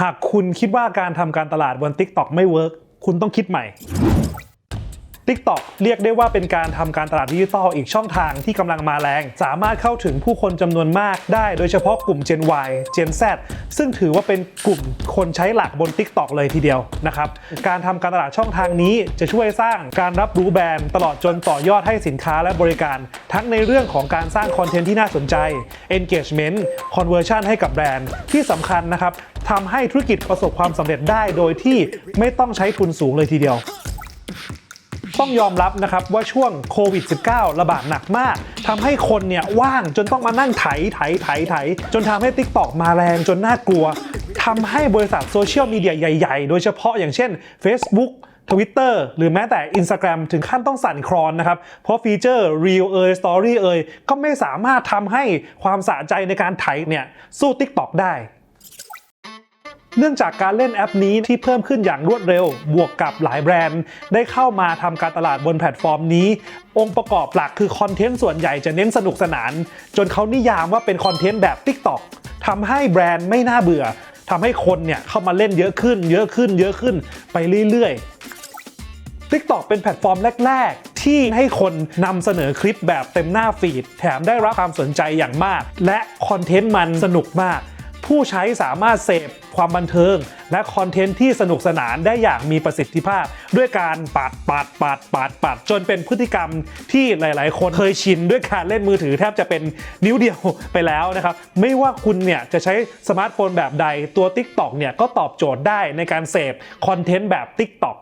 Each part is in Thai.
หากคุณคิดว่าการทำการตลาดบน TikTok ไม่เวิร์กคุณต้องคิดใหม่ TikTok เรียกได้ว่าเป็นการทำการตลาดดิจิทัลอีกช่องทางที่กำลังมาแรง สามารถเข้าถึงผู้คนจำนวนมากได้ โดยเฉพาะกลุ่ม Gen Y Gen Z ซึ่งถือว่าเป็นกลุ่มคนใช้หลักบน TikTok เลยทีเดียวนะครับ การทำการตลาดช่องทางนี้จะช่วยสร้างการรับรู้แบรนด์ตลอดจนต่อยอดให้สินค้าและบริการ ทั้งในเรื่องของการสร้างคอนเทนต์ที่น่าสนใจ engagement conversion ให้กับแบรนด์ที่สำคัญนะครับทำให้ธุรกิจประสบความสำเร็จได้โดยที่ไม่ต้องใช้ทุนสูงเลยทีเดียว ต้องยอมรับนะครับว่าช่วงโควิด -19 ระบาดหนักมากทำให้คนเนี่ยว่างจนต้องมานั่งไถไถไถไถจนทำให้ TikTok มาแรงจนน่ากลัวทำให้บริษัทโซเชียลมีเดียใหญ่ๆ โดยเฉพาะอย่างเช่น Facebook Twitter หรือแม้แต่ Instagram ถึงขั้นต้องสั่นคลอนนะครับ เพราะฟีเจอร์ Reel เอ่ย Story เอ่ยก็ไม่สามารถทำให้ความสะใจในการไถเนี่ยสู้ TikTok ได้ เนื่องจากการเล่นแอปนี้ที่เพิ่มขึ้นอย่างรวดเร็ว บวกกับหลายแบรนด์ ได้เข้ามาทำการตลาดบนแพลตฟอร์มนี้ องค์ประกอบหลักคือคอนเทนต์ส่วนใหญ่จะเน้นสนุกสนาน จนเขานิยามว่าเป็นคอนเทนต์แบบ TikTok ทำให้แบรนด์ไม่น่าเบื่อทำให้คนเนี่ยเข้ามาเล่นเยอะขึ้น เยอะขึ้น เยอะขึ้นไปเรื่อยๆ TikTok เป็นแพลตฟอร์มแรก ๆ ที่ให้คนนำเสนอคลิปแบบเต็มหน้าฟีด แถมได้รับความสนใจอย่างมาก และคอนเทนต์มันสนุกมาก ผู้ใช้สามารถเสพความบันเทิง และคอนเทนต์ที่สนุกสนานได้อย่างมีประสิทธิภาพ ด้วยการปาดปาดปาดปาดปาดจนเป็นพฤติกรรมที่หลาย ๆ คนเคยชินด้วยการเล่นมือถือแทบจะเป็นนิ้วเดียวไปแล้วนะครับ ไม่ว่าคุณเนี่ยจะใช้สมาร์ทโฟนแบบใดตัว TikTok เนี่ยก็ตอบโจทย์ได้ในการเสพคอนเทนต์แบบ TikTok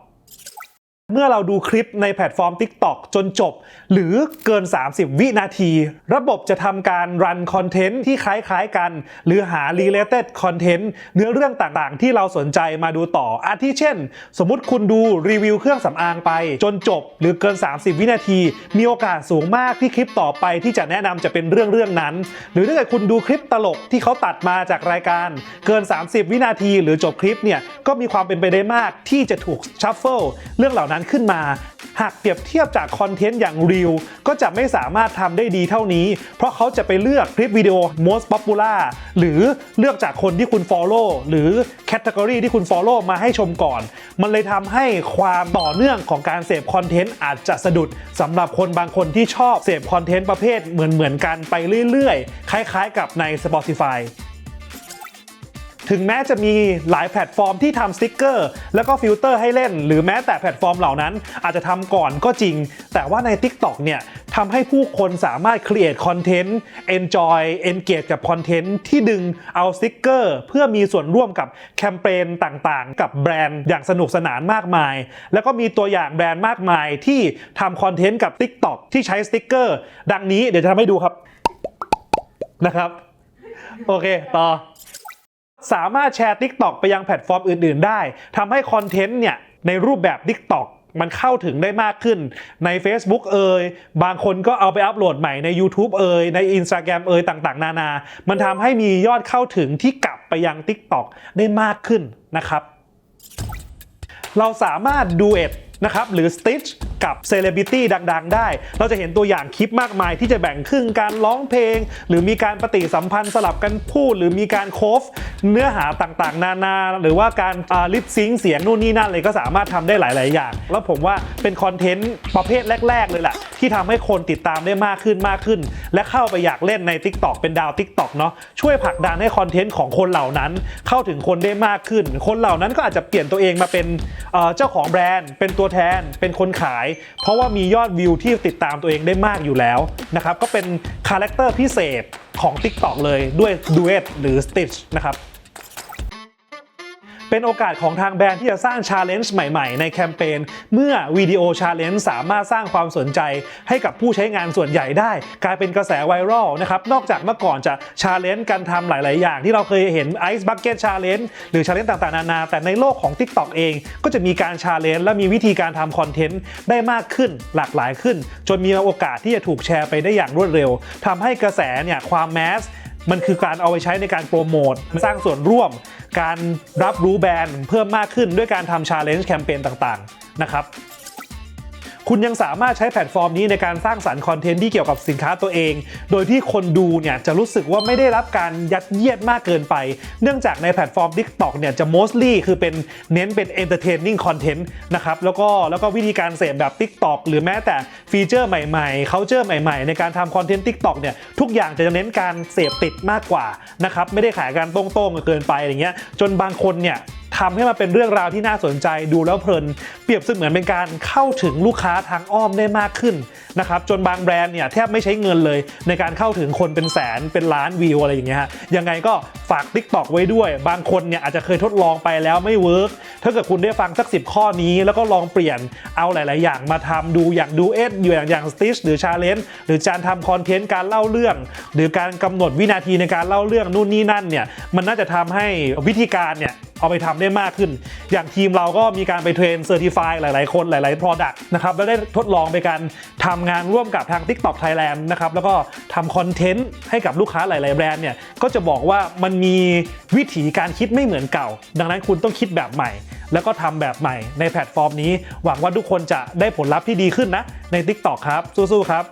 เมื่อเราดูคลิปในแพลตฟอร์ม TikTok จนจบ หรือเกิน 30 วินาที ระบบจะทำการรันคอนเทนต์ที่คล้ายๆกัน หรือหา related content เนื้อเรื่องต่างๆ ที่เราสนใจมาดูต่ออาทิเช่น สมมุติคุณดูรีวิวเครื่องสำอางไป จนจบ หรือเกิน 30 วินาที มีโอกาสสูงมากที่คลิปต่อไปที่จะแนะนำจะเป็นเรื่องเรื่องนั้น หรือถ้าเกิดคุณดูคลิปตลกที่เขาตัดมาจากรายการ เกิน 30 วินาที หรือจบคลิปเนี่ยก็มีความเป็นไปได้มากที่จะถูกชัฟเฟิลเรื่องเหล่านั้นนั้นขึ้นมา หากเปรียบเทียบจากคอนเทนต์อย่างรีวก็จะไม่สามารถทำได้ดีเท่านี้ เพราะเขาจะไปเลือกคลิปวิดีโอ most popular หรือเลือกจากคนที่คุณ follow หรือ category ที่คุณ follow มาให้ชมก่อน มันเลยทำให้ความต่อเนื่องของการเสพคอนเทนต์อาจจะสะดุดสำหรับคนบางคนที่ชอบเสพคอนเทนต์ประเภทเหมือนๆกันไปเรื่อยๆ คล้ายๆ กับใน Spotify ถึงแม้จะมีหลายแพลตฟอร์มที่ทำสติ๊กเกอร์ แล้วก็ฟิลเตอร์ให้เล่น หรือแม้แต่แพลตฟอร์มเหล่านั้น อาจจะทำก่อนก็จริง แต่ว่าใน TikTok เนี่ยทำให้ผู้คนสามารถ create content enjoy engage กับคอนเทนต์ที่ดึงเอาสติ๊กเกอร์เพื่อมีส่วนร่วมกับแคมเปญต่างๆ กับแบรนด์อย่างสนุกสนานมากมาย แล้วก็มีตัวอย่างแบรนด์มากมายที่ทำคอนเทนต์กับ TikTok ที่ใช้สติ๊กเกอร์ ดังนี้เดี๋ยวจะทำให้ดูครับนะครับโอเคต่อ สามารถแชร์ TikTok ไปยังแพลตฟอร์มอื่น ๆ ได้ทำให้คอนเทนต์เนี่ยในรูปแบบ TikTok มันเข้าถึงได้มากขึ้นใน Facebook เอ่ยบางคนก็เอาไปอัปโหลดใหม่ใน YouTube เอ่ยใน Instagram เอ่ยต่างๆ นานา มันทำให้มียอดเข้าถึงที่กลับไปยัง TikTok ได้มากขึ้นนะครับ เราสามารถดูเอ็ดนะครับหรือ Stitch กับเซเลบริตี้ดัง ๆ ได้ เราจะเห็นตัวอย่างคลิปมากมายที่จะแบ่งครึ่งการร้องเพลง หรือมีการปฏิสัมพันธ์สลับกันพูด หรือมีการโคฟ เนื้อหาต่างๆ นานาหรือว่าการลิปซิงเสียงนู่นนี่นั่นเลยก็สามารถทำได้หลาย ๆ อย่าง แล้วผมว่าเป็นคอนเทนต์ประเภทแรก ๆ เลยแหละที่ทำให้คนติดตามได้มากขึ้นมากขึ้น และเข้าไปอยากเล่นใน TikTok เป็นดาว TikTok เนาะช่วยผลักดันให้คอนเทนต์ของคนเหล่านั้นเข้าถึงคนได้มากขึ้น คนเหล่านั้นก็อาจจะเปลี่ยนตัวเองมาเป็นเอ่อเจ้าของแบรนด์ เป็นตัวแทน เป็นคนขาย เพราะว่ามียอดวิวที่ติดตามตัวเองได้มากอยู่แล้วนะครับก็เป็นคาแรคเตอร์พิเศษของ TikTok เลยด้วย Duet หรือ Stitch นะครับ เป็นโอกาสของทางแบรนด์ที่จะสร้างชาเลนจ์ใหม่ๆ ในแคมเปญเมื่อวิดีโอชาเลนจ์สามารถสร้างความสนใจให้กับผู้ใช้งานส่วนใหญ่ได้ กลายเป็นกระแสไวรัลนะครับนอกจากเมื่อก่อนจะชาเลนจ์การทำหลาย ๆ อย่างที่เราเคยเห็น Ice Bucket Challenge หรือชาเลนจ์ต่าง ๆ นานา แต่ในโลกของ TikTok เอง ก็จะมีการชาเลนจ์และมีวิธีการทำคอนเทนต์ได้มากขึ้นหลากหลายขึ้น จนมีโอกาสที่จะถูกแชร์ไปได้อย่างรวดเร็วทำให้กระแสเนี่ยความแมส มันคือการเอาไปใช้ในการโปรโมทสร้างส่วนร่วม การรับรู้แบรนด์เพิ่มมากขึ้นด้วยการทำชาเลนจ์แคมเปญต่างๆนะครับ คุณยังสามารถใช้แพลตฟอร์มนี้ในการสร้างสรรค์คอนเทนต์ที่เกี่ยวกับสินค้าตัวเอง โดยที่คนดูเนี่ยจะรู้สึกว่าไม่ได้รับการยัดเยียดมากเกินไป เนื่องจากในแพลตฟอร์ม TikTok เนี่ยจะ mostly คือเป็นเน้นเป็น entertaining content นะครับแล้วก็แล้วก็วิธีการเสพแบบ TikTok หรือแม้แต่ฟีเจอร์ใหม่ๆ culture ใหม่ๆ ในการทำคอนเทนต์ TikTok เนี่ยทุกอย่างจะเน้นการเสพติดมากกว่านะครับไม่ได้ขายการต้งๆเกินไปอย่างเงี้ยจนบางคนเนี่ย ทำให้มันเป็นเรื่องราวที่น่าสนใจดูแล้วเพลิน เปรียบเสมือนเป็นการเข้าถึงลูกค้าทางอ้อมได้มากขึ้นนะครับจนบางแบรนด์เนี่ยแทบไม่ใช้เงินเลย ในการเข้าถึงคนเป็นแสนเป็นล้านวิวอะไรอย่างเงี้ยฮะยังไงก็ฝาก Tik t o อกไว้ด้วย บางคนเนี่ยอาจจะเคยทดลองไปแล้วไม่เวิร์กถ้าเกิดคุณได้ฟังสัก 10 ข้อนี้ แล้วก็ลองเปลี่ยนเอาหลาย ๆ อย่างมาทำดูอย่างดูเอสอยู่อย่างอย่างสติชหรือชาเลนจ์หรือการทำคอนเทนต์การเล่าเรื่อง หรือการกำหนดวินาทีในการเล่าเรื่องนู่นนี่นั่นเนี่ยมันน่าจะทำให้วิธีการเนี่ย เอาไปทำได้มากขึ้น อย่างทีมเราก็มีการไปเทรนเซอร์ติฟายหลาย ๆ คนหลาย ๆ Product นะครับแล้วได้ทดลองไปการทำงานร่วมกับทาง TikTok Thailand นะครับแล้วก็ทำคอนเทนต์ให้กับลูกค้าหลาย ๆ แบรนด์เนี่ยก็จะบอกว่ามันมีวิธีการคิดไม่เหมือนเก่า ดังนั้นคุณต้องคิดแบบใหม่ แล้วก็ทำแบบใหม่ในแพลตฟอร์มนี้ หวังว่าทุกคนจะได้ผลลัพธ์ที่ดีขึ้นนะใน TikTok ครับสู้ๆครับ